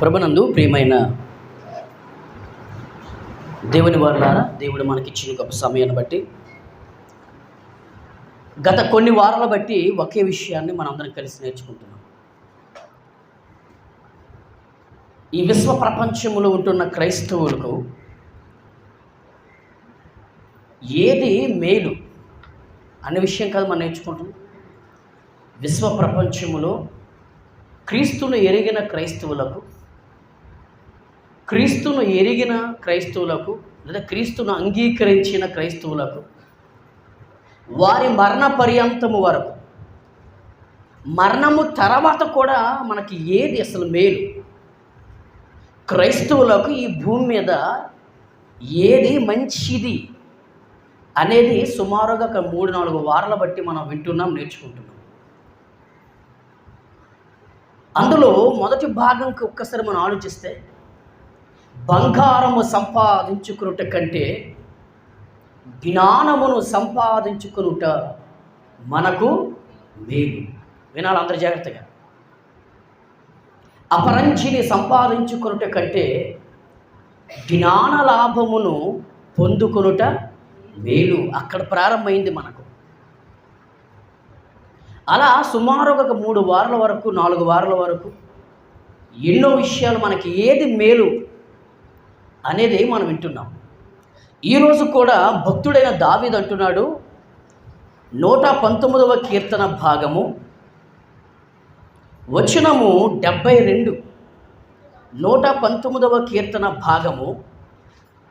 ప్రభునందు ప్రియమైన దేవుని వారులారా దేవుడు మనకిచ్చిన గొప్ప సమయాన్ని బట్టి గత కొన్ని వారాల బట్టి ఒకే విషయాన్ని మనందరం కలిసి నేర్చుకుంటున్నాం. ఈ విశ్వ ప్రపంచంలో ఉంటున్న క్రైస్తవులకు ఏది మేలు అనే విషయం కాదు మనం నేర్చుకుంటున్నాం. విశ్వ ప్రపంచములో క్రీస్తును ఎరిగిన క్రైస్తవులకు క్రీస్తును ఎరిగిన క్రైస్తవులకు లేదా క్రీస్తును అంగీకరించిన క్రైస్తవులకు వారి మరణ పర్యంతము వరకు మరణము తర్వాత కూడా మనకి ఏది అసలు మేలు? క్రైస్తవులకు ఈ భూమి మీద ఏది మంచిది అనేది సుమారుగా ఒక మూడు నాలుగు వారాల బట్టి మనం వింటున్నాం నేర్చుకుంటున్నాం. అందులో మొదటి భాగంకి ఒక్కసారి మనం ఆలోచిస్తే బంగారము సంపాదించుకునుట కంటే జ్ఞానమును సంపాదించుకునుట మనకు మేలు. వినాలి అందరు జాగ్రత్తగా. అపరంచిని సంపాదించుకునుట కంటే జ్ఞాన లాభమును పొందుకొనుట మేలు. అక్కడ ప్రారంభమైంది మనకు. అలా సుమారుగా ఒక మూడు వారాల వరకు నాలుగు వారాల వరకు ఎన్నో విషయాలు మనకి ఏది మేలు అనేది మనం వింటున్నాం. ఈరోజు కూడా భక్తుడైన దావిద్ అంటున్నాడు నూట పంతొమ్మిదవ కీర్తన భాగము వచనము డెబ్బై రెండు. నూట పంతొమ్మిదవ కీర్తన భాగము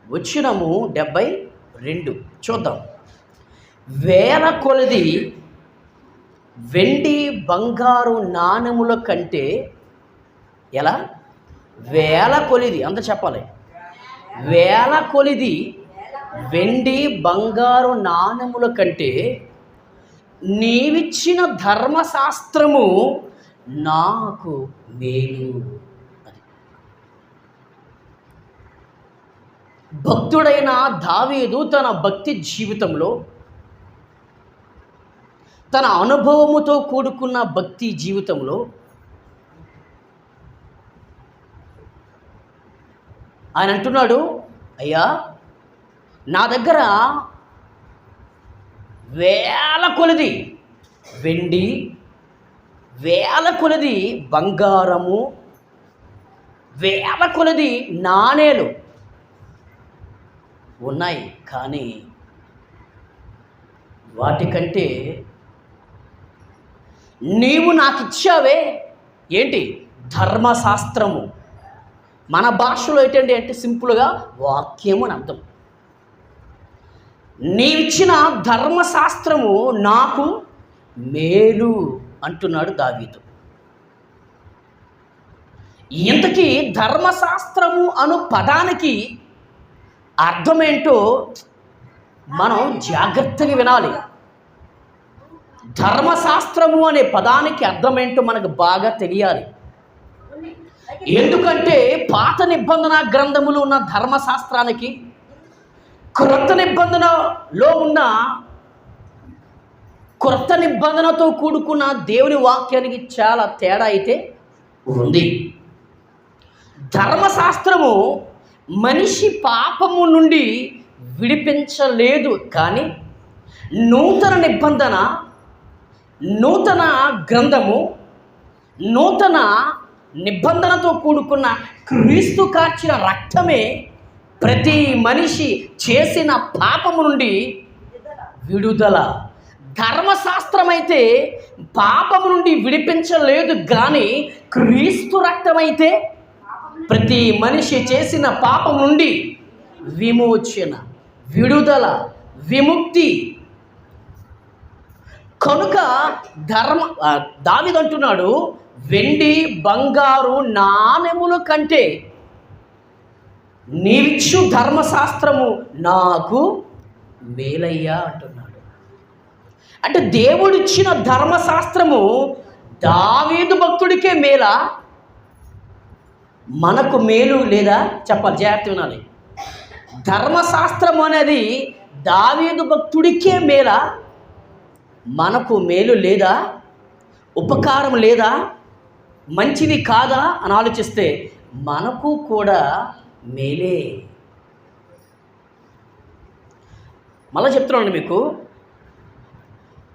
వచనము డెబ్బై రెండు. చూద్దాం. వేల కొలది వెండి బంగారు నాణెముల కంటే ఎలా? వేల కొలిది. అంత చెప్పాలి. వేల కొలిది వెండి బంగారు నాణెముల కంటే నీవిచ్చిన ధర్మశాస్త్రము నాకు మేలు. అది. భక్తుడైన దావీదు తన భక్తి జీవితంలో తన అనుభవముతో కూడుకున్న భక్తి జీవితంలో ఆయన అంటున్నాడు అయ్యా నా దగ్గర వేల కొలది వెండి వేల కొలది బంగారము వేల కొలది నాణేలు ఉన్నాయి. కానీ వాటికంటే నీవు నాకు ఇచ్చావే ఏంటి? ధర్మశాస్త్రము. మన భాషలో ఏంటంటే అంటే సింపుల్గా వాక్యము అని అర్థం. నీవిచ్చిన ధర్మశాస్త్రము నాకు మేలు అంటున్నాడు దావీదు. ఇంతకీ ధర్మశాస్త్రము అను పదానికి అర్థమేంటో మనం జాగ్రత్తగా వినాలి. ధర్మశాస్త్రము అనే పదానికి అర్థమేంటో మనకు బాగా తెలియాలి. ఎందుకంటే పాత నిబంధన గ్రంథములు ఉన్న ధర్మశాస్త్రానికి క్రొత్త నిబంధనలో ఉన్న క్రొత్త నిబంధనతో కూడుకున్న దేవుని వాక్యానికి చాలా తేడా అయితే ఉంది. ధర్మశాస్త్రము మనిషి పాపము నుండి విడిపించలేదు కానీ నూతన నిబంధన నూతన గ్రంథము నూతన నిబంధనతో కూడుకున్న క్రీస్తు కార్చిన రక్తమే ప్రతి మనిషి చేసిన పాపము నుండి విడుదల. ధర్మశాస్త్రమైతే అయితే పాపము నుండి విడిపించలేదు కానీ క్రీస్తు రక్తమైతే ప్రతి మనిషి చేసిన పాపం నుండి విమోచన విడుదల విముక్తి. కనుక ధర్మ దావిదంటున్నాడు వెండి బంగారు నాణెముల కంటే నీవిచ్చు ధర్మశాస్త్రము నాకు మేలయ్యా అంటున్నాడు. అంటే దేవుడిచ్చిన ధర్మశాస్త్రము దావీదు భక్తుడికే మేలా? మనకు మేలు లేదా? చెప్పాలి జాగ్రత్త వినాలి. ధర్మశాస్త్రం అనేది దావీదు భక్తుడికే మేలా? మనకు మేలు లేదా? ఉపకారం లేదా? మంచిది కాదా అని ఆలోచిస్తే మనకు కూడా మేలే. మళ్ళీ చెప్తున్నాను మీకు.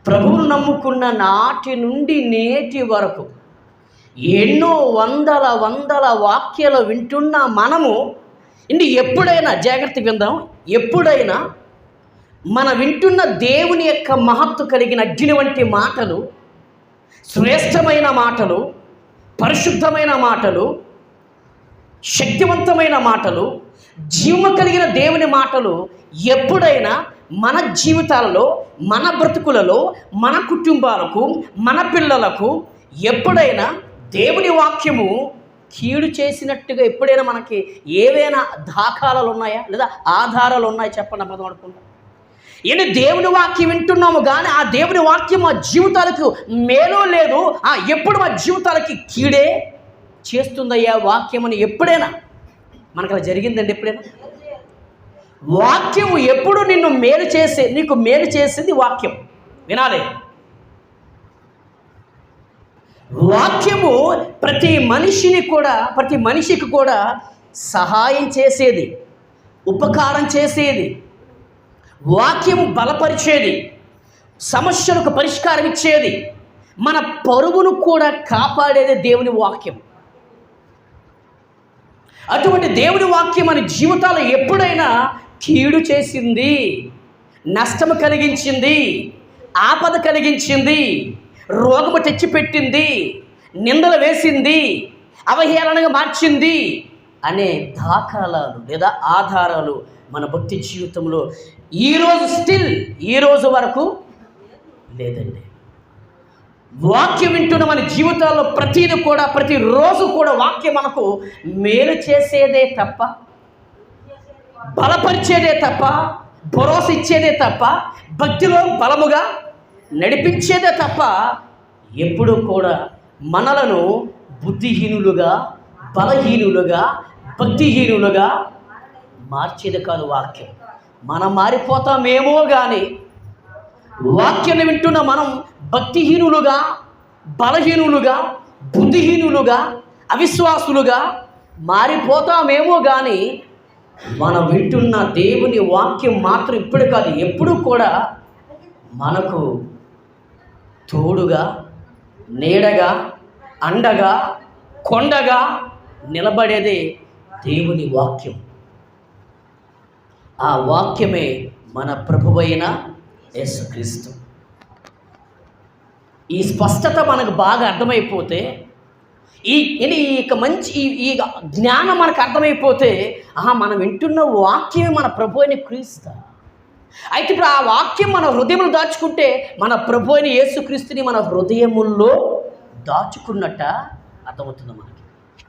ప్రభువును నమ్ముకున్న నాటి నుండి నేటి వరకు ఎన్నో వందల వందల వాక్యాలు వింటున్న మనము ఇండి ఎప్పుడైనా జాగ్రత్త విందాం ఎప్పుడైనా మన వింటున్న దేవుని యొక్క మహత్తు కలిగిన అగ్ని వంటి మాటలు శ్రేష్టమైన మాటలు పరిశుద్ధమైన మాటలు శక్తివంతమైన మాటలు జీవము కలిగిన దేవుని మాటలు ఎప్పుడైనా మన జీవితాలలో మన బ్రతుకులలో మన కుటుంబాలకు మన పిల్లలకు ఎప్పుడైనా దేవుని వాక్యము కీడు చేసినట్టుగా ఎప్పుడైనా మనకి ఏవైనా దాఖాలలు ఉన్నాయా లేదా ఆధారాలు ఉన్నాయా చెప్పండి అబద్ధం అనుకుంటా. ఏంటి దేవుని వాక్యం వింటున్నాము కానీ ఆ దేవుని వాక్యం మా జీవితాలకు మేలు లేదు. ఆ ఎప్పుడు మా జీవితాలకి కీడే చేస్తుందయ్యా వాక్యం అని ఎప్పుడైనా? మనకు అలా జరిగిందండి ఎప్పుడైనా? వాక్యము ఎప్పుడు నిన్ను మేలు చేసే నీకు మేలు చేసింది వాక్యం. వినాలి. వాక్యము ప్రతి మనిషిని కూడా ప్రతి మనిషికి కూడా సహాయం చేసేది ఉపకారం చేసేది వాక్యము బలపరిచేది సమస్యలకు పరిష్కారం ఇచ్చేది మన పరువును కూడా కాపాడేది దేవుని వాక్యం. అటువంటి దేవుని వాక్యం మన జీవితాలు ఎప్పుడైనా కీడు చేసింది నష్టము కలిగించింది ఆపద కలిగించింది రోగము తెచ్చిపెట్టింది నిందలు వేసింది అవహేళనగా మార్చింది అనే దాఖలాలు లేదా ఆధారాలు మన భక్తి జీవితంలో ఈరోజు స్టిల్ ఈరోజు వరకు లేదండి. వాక్యం వింటున్న మన జీవితాల్లో ప్రతిదీ కూడా ప్రతిరోజు కూడా వాక్యం మనకు మేలు చేసేదే తప్ప బలపరిచేదే తప్ప భరోసా ఇచ్చేదే తప్ప భక్తిలో బలముగా నడిపించేదే తప్ప ఎప్పుడూ కూడా మనలను బుద్ధిహీనులుగా బలహీనులుగా భక్తిహీనులుగా మార్చేది కాదు వాక్యం. మనం మారిపోతామేమో కానీ వాక్యాన్ని వింటున్న మనం భక్తిహీనులుగా బలహీనులుగా బుద్ధిహీనులుగా అవిశ్వాసులుగా మారిపోతామేమో కానీ మనం వింటున్న దేవుని వాక్యం మాత్రం ఇప్పుడు కాదు ఎప్పుడు కూడా మనకు తోడుగా నీడగా అండగా కొండగా నిలబడేదే దేవుని వాక్యం. ఆ వాక్యమే మన ప్రభువైన యేసుక్రీస్తు. ఈ స్పష్టత మనకు బాగా అర్థమైపోతే ఈ ఇది ఈ మంచి ఈ జ్ఞానం మనకు అర్థమైపోతే ఆహా మనం వింటున్న వాక్యమే మన ప్రభు అని క్రీస్తు. అయితే ఇప్పుడు ఆ వాక్యం మన హృదయంలో దాచుకుంటే మన ప్రభు అయిన యేసుక్రీస్తుని మన హృదయముల్లో దాచుకున్నట్ట అర్థమవుతుంది మనకి.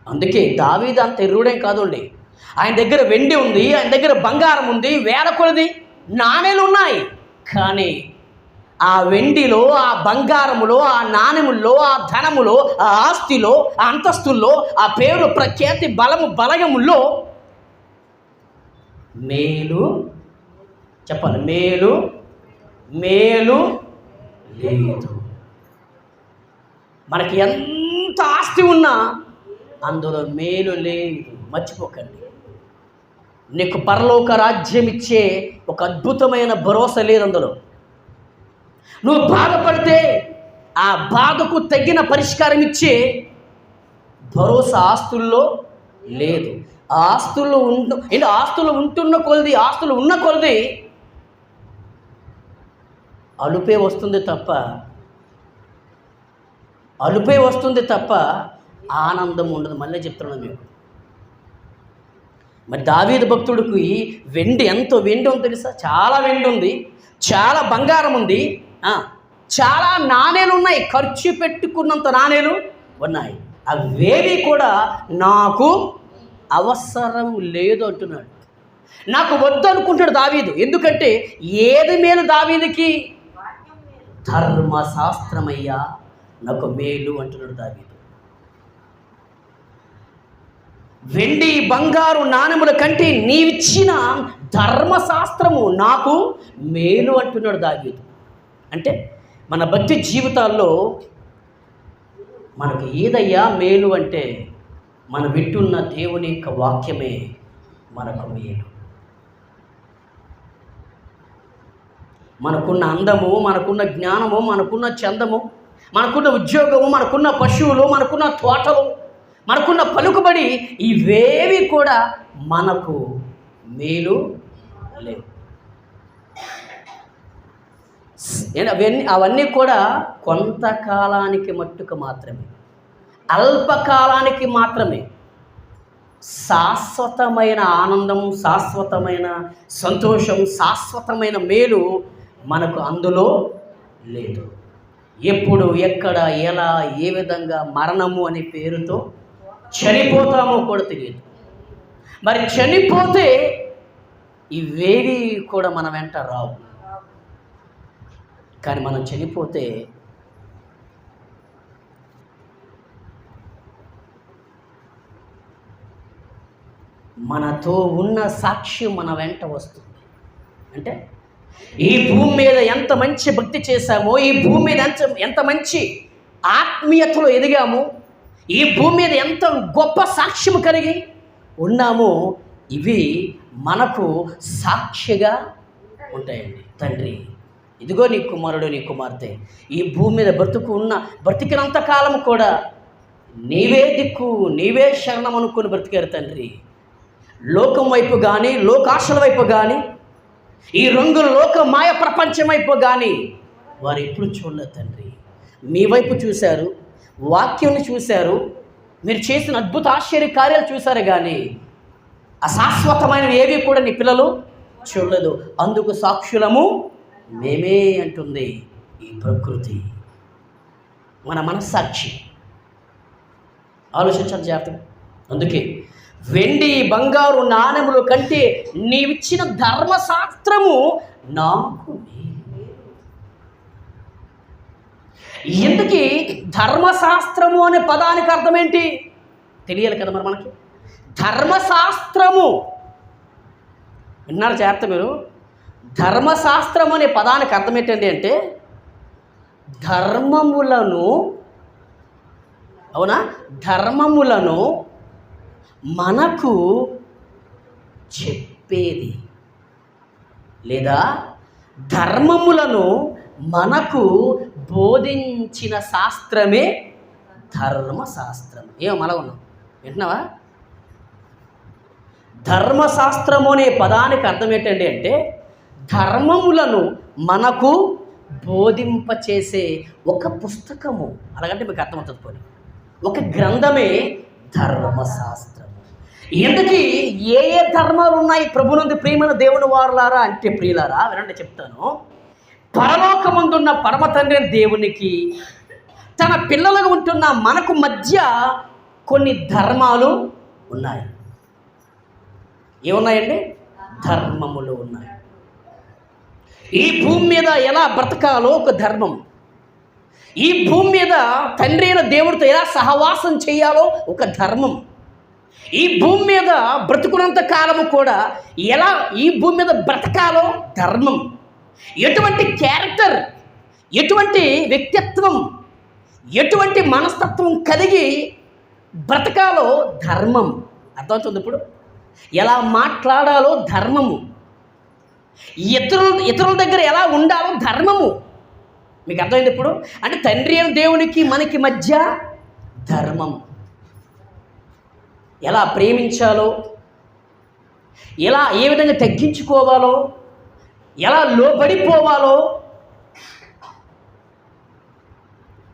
అందుకే దావీదు అంత ఎర్రుడేం కాదండి. ఆయన దగ్గర వెండి ఉంది ఆయన దగ్గర బంగారం ఉంది వేల కొలది నాణేలు ఉన్నాయి. కానీ ఆ వెండిలో ఆ బంగారములో ఆ నాణెముల్లో ఆ ధనములో ఆ ఆస్తిలో ఆ అంతస్తుల్లో ఆ పేరు ప్రఖ్యాతి బలము బలగముల్లో మేలు చెప్పాలి మేలు మేలు లేదు. మనకి ఎంత ఆస్తి ఉన్నా అందులో మేలు లేదు. మర్చిపోకండి. నీకు పరలోక రాజ్యం ఇచ్చే ఒక అద్భుతమైన భరోసా లేదు అందులో నువ్వు బాధపడితే ఆ బాధకు తగిన పరిష్కారం ఇచ్చే భరోసా ఆస్తుల్లో లేదు. ఆ ఆస్తుల్లో ఉంటు ఆస్తులు ఉంటున్న కొలది ఆస్తులు ఉన్న కొలది అలుపే వస్తుంది తప్ప అలుపే వస్తుంది తప్ప ఆనందం ఉండదు. మళ్ళీ చెప్తున్నాను మీకు. మరి దావీదు భక్తుడికి వెండి ఎంతో వెండి ఉంది తెలుసా? చాలా వెండి ఉంది చాలా బంగారం ఉంది చాలా నాణేలు ఉన్నాయి ఖర్చు పెట్టుకున్నంత నాణేలు ఉన్నాయి. అవేవి కూడా నాకు అవసరం లేదు అంటున్నాడు. నాకు వద్దు అనుకుంటాడు దావీదు. ఎందుకంటే ఏది మేలు దావీదుకి? ధర్మశాస్త్రమయ్యా నాకు మేలు అంటున్నాడు దావీదు. వెండి బంగారు నాణెముల కంటే నీవిచ్చిన ధర్మశాస్త్రము నాకు మేలు అంటున్నాడు దావీదు. అంటే మన భక్తి జీవితాల్లో మనకు ఏదయ్యా మేలు అంటే మనం వింటున్న దేవుని యొక్క వాక్యమే మనకు మేలు. మనకున్న అందము మనకున్న జ్ఞానము మనకున్న చందము మనకున్న ఉద్యోగము మనకున్న పశువులు మనకున్న తోటలు మనకున్న పలుకుబడి ఇవేవి కూడా మనకు మేలు లేవు. అవన్నీ అవన్నీ కూడా కొంతకాలానికి మట్టుకు మాత్రమే. అల్పకాలానికి మాత్రమే. శాశ్వతమైన ఆనందం శాశ్వతమైన సంతోషం శాశ్వతమైన మేలు మనకు అందులో లేదు. ఎప్పుడు ఎక్కడ ఎలా ఏ విధంగా మరణము అనే పేరుతో చనిపోతామో కూడా తెలియదు. మరి చనిపోతే ఇవేవి కూడా మన వెంట రావు. కానీ మనం చనిపోతే మనతో ఉన్న సాక్ష్యం మన వెంట వస్తుంది. అంటే ఈ భూమి మీద ఎంత మంచి భక్తి చేశామో ఈ భూమి మీద ఎంత ఎంత మంచి ఆత్మీయతలో ఎదిగాము ఈ భూమి మీద ఎంత గొప్ప సాక్ష్యం కలిగి ఉన్నామో ఇవి మనకు సాక్షిగా ఉంటాయండి. తండ్రి ఇదిగో నీ కుమారుడు నీ కుమార్తె. ఈ భూమి మీద బ్రతుకు ఉన్న బ్రతికినంత కాలం కూడా నీవే దిక్కు నీవే శరణం అనుకుని బ్రతికారు తండ్రి. లోకం వైపు కానీ లోకాశల వైపు కానీ ఈ రంగు లోక మాయ ప్రపంచం వైపు కానీ వారు ఎప్పుడు చూడలేదు తండ్రి. మీ వైపు చూశారు వాక్యం చూశారు. మీరు చేసిన అద్భుత ఆశ్చర్య కార్యాలు చూశారు కానీ అశాశ్వతమైనవి ఏవి కూడా నీ పిల్లలు చూడలేదు. అందుకు సాక్షులము మేమే అంటుంది ఈ ప్రకృతి. మన మనస్సాక్షి. ఆలోచించాలి జాగ్రత్తగా. అందుకే వెండి బంగారు నాణెములు కంటే నీవిచ్చిన ధర్మశాస్త్రము నాకు మేలు. ఇంతకీ ధర్మశాస్త్రము అనే పదానికి అర్థం ఏంటి తెలియాలి కదా మరి మనకి. ధర్మశాస్త్రము. విన్నారు జాగ్రత్త మీరు? ధర్మశాస్త్రం అనే పదానికి అర్థం ఏంటండి అంటే ధర్మములను అవునా? ధర్మములను మనకు చెప్పేది లేదా ధర్మములను మనకు బోధించిన శాస్త్రమే ధర్మశాస్త్రం ఏమో మళ్ళా ఉన్నాం. వింటున్నావా? ధర్మశాస్త్రము అనే పదానికి అర్థం ఏంటండి అంటే ధర్మములను మనకు బోధింపచేసే ఒక పుస్తకము. అలాగంటే మీకు అర్థమవుతుంది పోనీ. ఒక గ్రంథమే ధర్మశాస్త్రము. ఎందుకు ఏ ఏ ధర్మాలు ఉన్నాయి ప్రభునందు ప్రియమైన దేవుని వారులారా? అంటే ప్రియులారా వినండి చెప్తాను. పరలోకముందున్న పరమ తండ్రి దేవునికి తన పిల్లలుగా ఉంటున్న మనకు మధ్య కొన్ని ధర్మాలు ఉన్నాయి. ఏమున్నాయండి? ధర్మములు ఉన్నాయి. ఈ భూమి మీద ఎలా బ్రతకాలో ఒక ధర్మం. ఈ భూమి మీద తండ్రి అయిన దేవుడితో ఎలా సహవాసం చేయాలో ఒక ధర్మం. ఈ భూమి మీద బ్రతుకున్నంత కాలము కూడా ఎలా ఈ భూమి మీద బ్రతకాలో ధర్మం. ఎటువంటి క్యారెక్టర్ ఎటువంటి వ్యక్తిత్వం ఎటువంటి మనస్తత్వం కలిగి బ్రతకాలో ధర్మం. అర్థమవుతుంది ఇప్పుడు? ఎలా మాట్లాడాలో ధర్మము. ఇతరుల ఇతరుల దగ్గర ఎలా ఉండాలో ధర్మము. మీకు అర్థమైంది ఇప్పుడు? అంటే తండ్రి అయిన దేవునికి మనకి మధ్య ధర్మం. ఎలా ప్రేమించాలో ఎలా ఏ విధంగా తగ్గించుకోవాలో ఎలా లోబడిపోవాలో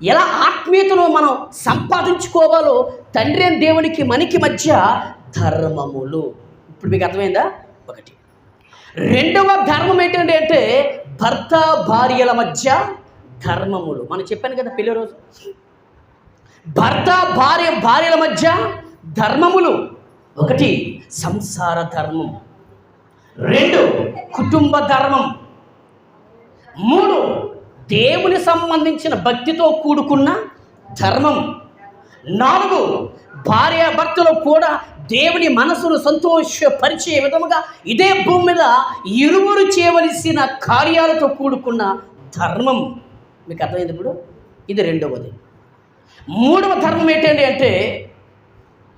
ఎలా ఆత్మీయతను మనం సంపాదించుకోవాలో తండ్రి దేవునికి మనకి మధ్య ధర్మములు. ఇప్పుడు మీకు అర్థమైందా? ఒకటి. రెండవ ధర్మం ఏంటంటే అంటే భర్త భార్యల మధ్య ధర్మములు. మనం చెప్పాను కదా పెళ్ళి రోజు. భర్త భార్య భార్యల మధ్య ధర్మములు. ఒకటి సంసార ధర్మం. రెండు కుటుంబ ధర్మం. మూడు దేవుని సంబంధించిన భక్తితో కూడుకున్న ధర్మం. నాలుగు భార్యాభర్తలు కూడా దేవుని మనసును సంతోషపరిచే విధముగా ఇదే భూమి మీద ఇరువురు చేయవలసిన కార్యాలతో కూడుకున్న ధర్మం. మీకు అర్థమైంది ఇప్పుడు? ఇది రెండవది. మూడవ ధర్మం ఏంటండి అంటే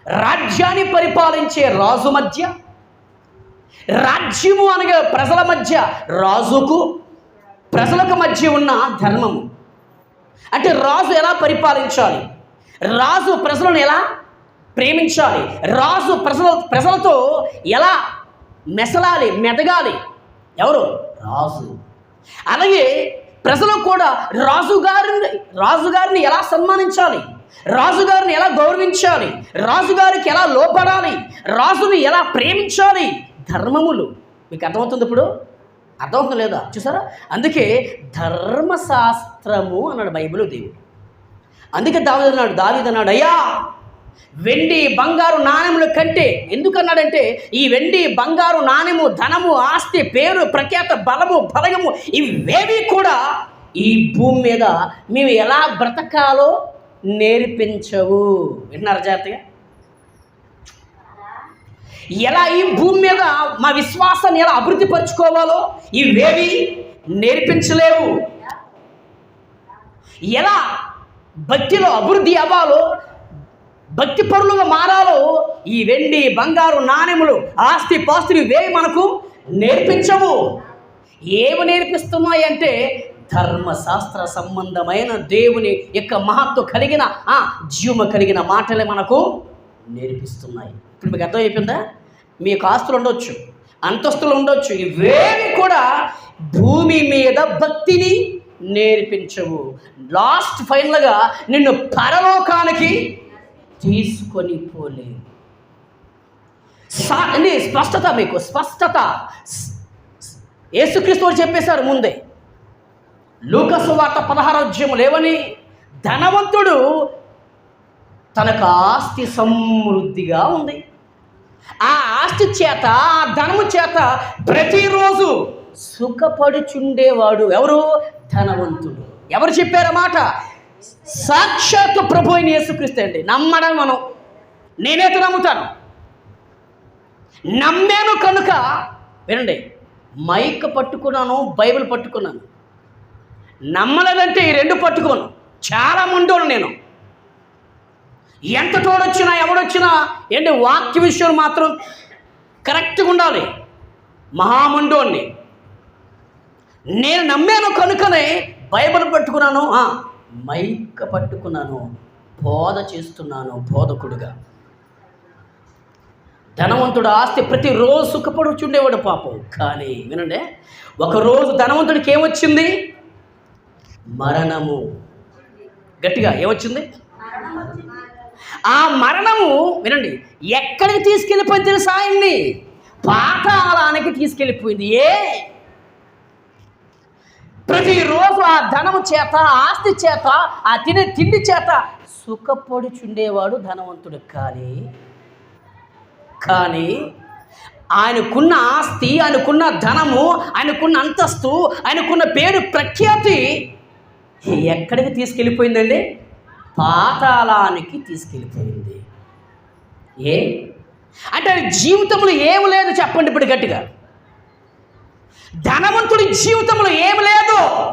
రాజ్యాన్ని పరిపాలించే రాజు మధ్య రాజ్యము అనగా ప్రజల మధ్య రాజుకు ప్రజలకు మధ్య ఉన్న ధర్మము. అంటే రాజు ఎలా పరిపాలించాలి? రాజు ప్రజలను ఎలా ప్రేమించాలి? రాజు ప్రజల ప్రజలతో ఎలా మెసలాలి మెదగాలి? ఎవరు? రాజు. అలాగే ప్రజలు కూడా రాజుగారిని రాజుగారిని ఎలా సన్మానించాలి? రాజుగారిని ఎలా గౌరవించాలి? రాజుగారికి ఎలా లోపడాలి రాజుని ఎలా ప్రేమించాలి? ధర్మములు. మీకు అర్థమవుతుంది ఇప్పుడు? అర్థమవుతుంది లేదా? చూసారా? అందుకే ధర్మశాస్త్రము అన్నాడు బైబిల్ దేవుడు. అందుకే దావిద అన్నాడు దావిద అన్నాడు అయ్యా వెండి బంగారు నాణ్యముల కంటే ఎందుకన్నాడంటే ఈ వెండి బంగారు నాణెము ధనము ఆస్తి పేరు ప్రఖ్యాత బలము బలగము ఇవేవి కూడా ఈ భూమి మీద మేము ఎలా బ్రతకాలో నేర్పించవు. విన్నారు జాగ్రత్తగా? ఎలా ఈ భూమి మీద మా విశ్వాసాన్ని ఎలా అభివృద్ధి పరుచుకోవాలో ఇవేవి నేర్పించలేవు. ఎలా భక్తిలో అభివృద్ధి అవ్వాలో భక్తి పరులుగా మారాలో ఈ వెండి బంగారు నాణెములు ఆస్తి పాస్తులు ఇవేవి మనకు నేర్పించవు. ఏమి నేర్పిస్తున్నాయి అంటే ధర్మశాస్త్ర సంబంధమైన దేవుని యొక్క మహత్వ కలిగిన జీవము కలిగిన మాటలే మనకు నేర్పిస్తున్నాయి. ఇప్పుడు మీకు అర్థమైపోయిందా మీకు ఆస్తులు ఉండొచ్చు అంతస్తులు ఉండొచ్చు ఇవేవి కూడా భూమి మీద భక్తిని నేర్పించవు. లాస్ట్ ఫైనల్గా నిన్ను పరలోకానికి తీసుకొని పోలేవు. స్పష్టత మీకు స్పష్టత. యేసుక్రీస్తువులు చెప్పేశారు ముందే. లూకసు వార్త పదహారోధ్యము లేవని ధనవంతుడు తనకు ఆస్తి సమృద్ధిగా ఉంది. ఆ ఆస్తి చేత ఆ ధనము చేత ప్రతిరోజు సుఖపడుచుండేవాడు ఎవరు? ధనవంతుడు. ఎవరు చెప్పారన్నమాట సాక్షాత్ సాక్షాత్తు ప్రభు అయిన యేసుక్రీస్తు అండి. నమ్మడం మనం. నేనైతే నమ్ముతాను. నమ్మాను కనుక వినండి మైక్ పట్టుకున్నాను బైబిల్ పట్టుకున్నాను. నమ్మలేదంటే ఈ రెండు పట్టుకోను. చాలా ముండోను నేను. ఎంత తోడొచ్చినా ఎవడొచ్చినా ఏంటి వాక్య విషయం మాత్రం కరెక్ట్గా ఉండాలి. మహామండోన్ని. నేను నమ్మాను కనుకనే బైబిల్ పట్టుకున్నాను ఆ, మైక్ పట్టుకున్నాను బోధ చేస్తున్నాను బోధకుడుగా. ధనవంతుడు ఆస్తి ప్రతిరోజు సుఖపడుచుండేవాడు పాపం. కానీ వినండి ఒకరోజు ధనవంతుడికి ఏమొచ్చింది? మరణము. గట్టిగా ఏమొచ్చింది? ఆ మరణము వినండి ఎక్కడికి తీసుకెళ్ళిపోయింది తెలుసా ఆయన్ని? పాతాళానికి తీసుకెళ్ళిపోయింది. ఏ? ప్రతిరోజు ఆ ధనము చేత ఆస్తి చేత ఆ తినే తిండి చేత సుఖపడుచుండేవాడు ధనవంతుడు కానీ కానీ ఆయనకున్న ఆస్తి ఆయనకున్న ధనము ఆయనకున్న అంతస్తు ఆయనకున్న పేరు ప్రఖ్యాతి ఎక్కడికి తీసుకెళ్ళిపోయిందండి? పాతాళానికి తీసుకెళ్ళిపోయింది. ఏ? అంటే జీవితంలో ఏమి లేదు చెప్పండి ఇప్పుడు గట్టిగా. ధనవంతుడి జీవితంలో ఏమి లేదు.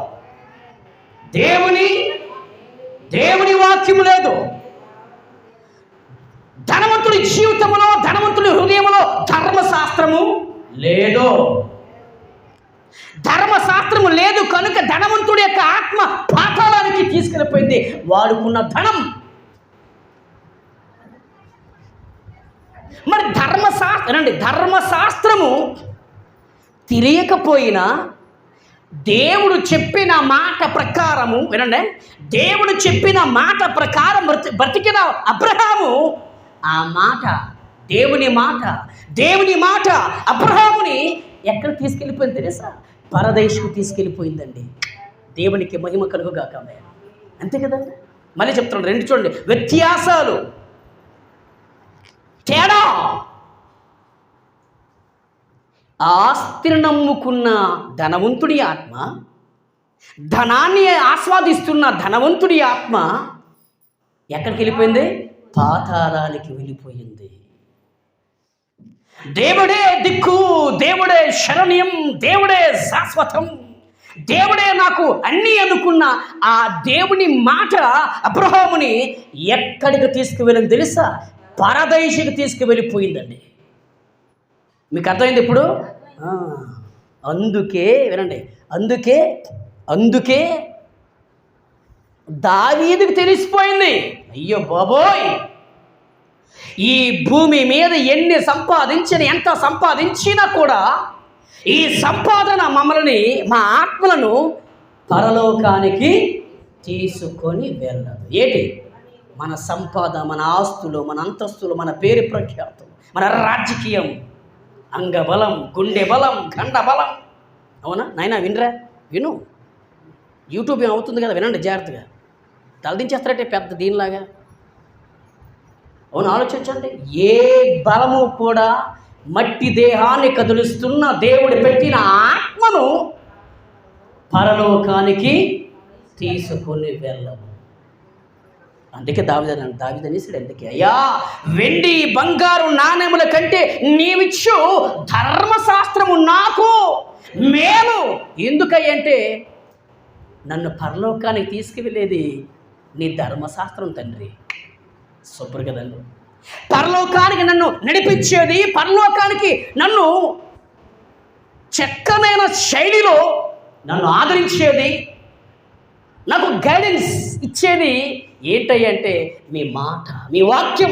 దేవుని దేవుని వాక్యం లేదు. ధనవంతుడి జీవితంలో ధనవంతుడి హృదయంలో ధర్మశాస్త్రము లేదో. ధర్మశాస్త్రము లేదు కనుక ధనవంతుడి యొక్క ఆత్మ పాతాళానికి తీసుకెళ్ళిపోయింది. వాడుకున్న ధనం. మరి ధర్మశాస్త్రం అండి ధర్మశాస్త్రము తెలియకపోయినా దేవుడు చెప్పిన మాట ప్రకారము వినండి దేవుడు చెప్పిన మాట ప్రకారం బ్రతి బ్రతికిన అబ్రహాము ఆ మాట దేవుని మాట దేవుని మాట అబ్రహాముని ఎక్కడ తీసుకెళ్ళిపోయింది తెలుసా? పరదేశం తీసుకెళ్ళిపోయిందండి. దేవునికి మహిమ కలుగుగాక అంతే కదండి? మళ్ళీ చెప్తున్నాడు రెండు చూడండి. వ్యత్యాసాలు. తేడా. ఆస్తిని నమ్ముకున్న ధనవంతుడి ఆత్మ ధనాన్ని ఆస్వాదిస్తున్న ధనవంతుడి ఆత్మ ఎక్కడికి వెళ్ళిపోయింది? పాతాళానికి వెళ్ళిపోయింది. దేవుడే దిక్కు దేవుడే శరణ్యం దేవుడే శాశ్వతం. దేవుడే నాకు అన్నీ అనుకున్న ఆ దేవుని మాట అబ్రహాముని ఎక్కడికి తీసుకువెళ్ళని తెలుసా? పరదైషికి తీసుకువెళ్ళిపోయిందండి. మీకు అర్థమైంది ఇప్పుడు? అందుకే వినండి. అందుకే అందుకే దావీదికి తెలిసిపోయింది. అయ్యో బాబోయ్! ఈ భూమి మీద ఎన్ని సంపాదించిన ఎంత సంపాదించినా కూడా ఈ సంపాదన మమ్మల్ని మా ఆత్మలను పరలోకానికి తీసుకొని వెళ్ళదు. ఏంటి? మన సంపాద మన ఆస్తులు మన అంతస్తులు మన పేరు ప్రఖ్యాతులు మన రాజకీయం అంగబలం గుండె బలం గండ బలం. అవునా? నైనా వినరా? విను. యూట్యూబ్ ఏమవుతుంది అవుతుంది కదా వినండి జాగ్రత్తగా. తలదించేస్తారంటే పెద్ద దీనిలాగా? అవును ఆలోచించండి. ఏ బలము కూడా మట్టి దేహాన్ని కదులుస్తున్న దేవుడు పెట్టిన ఆత్మను పరలోకానికి తీసుకొని వెళ్ళము. అందుకే దావిదని దావిదనేసాడు అందుకే అయ్యా వెండి బంగారు నాణెముల కంటే నీవిచ్చు ధర్మశాస్త్రము నాకు మేము ఎందుకయ్యంటే నన్ను పరలోకానికి తీసుకువెళ్ళేది నీ ధర్మశాస్త్రం తండ్రి. సూపర్ కదండి. పరలోకానికి నన్ను నడిపించేది పరలోకానికి నన్ను చక్కనైన శైలిలో నన్ను ఆదరించేది నాకు గైడెన్స్ ఇచ్చేది ఏంటంటే మీ మాట మీ వాక్యం.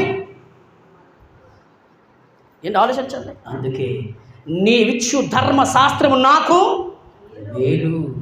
ఏంటి ఆలోచించండి? అందుకే నీవిచ్చు ధర్మశాస్త్రము నాకు వేలు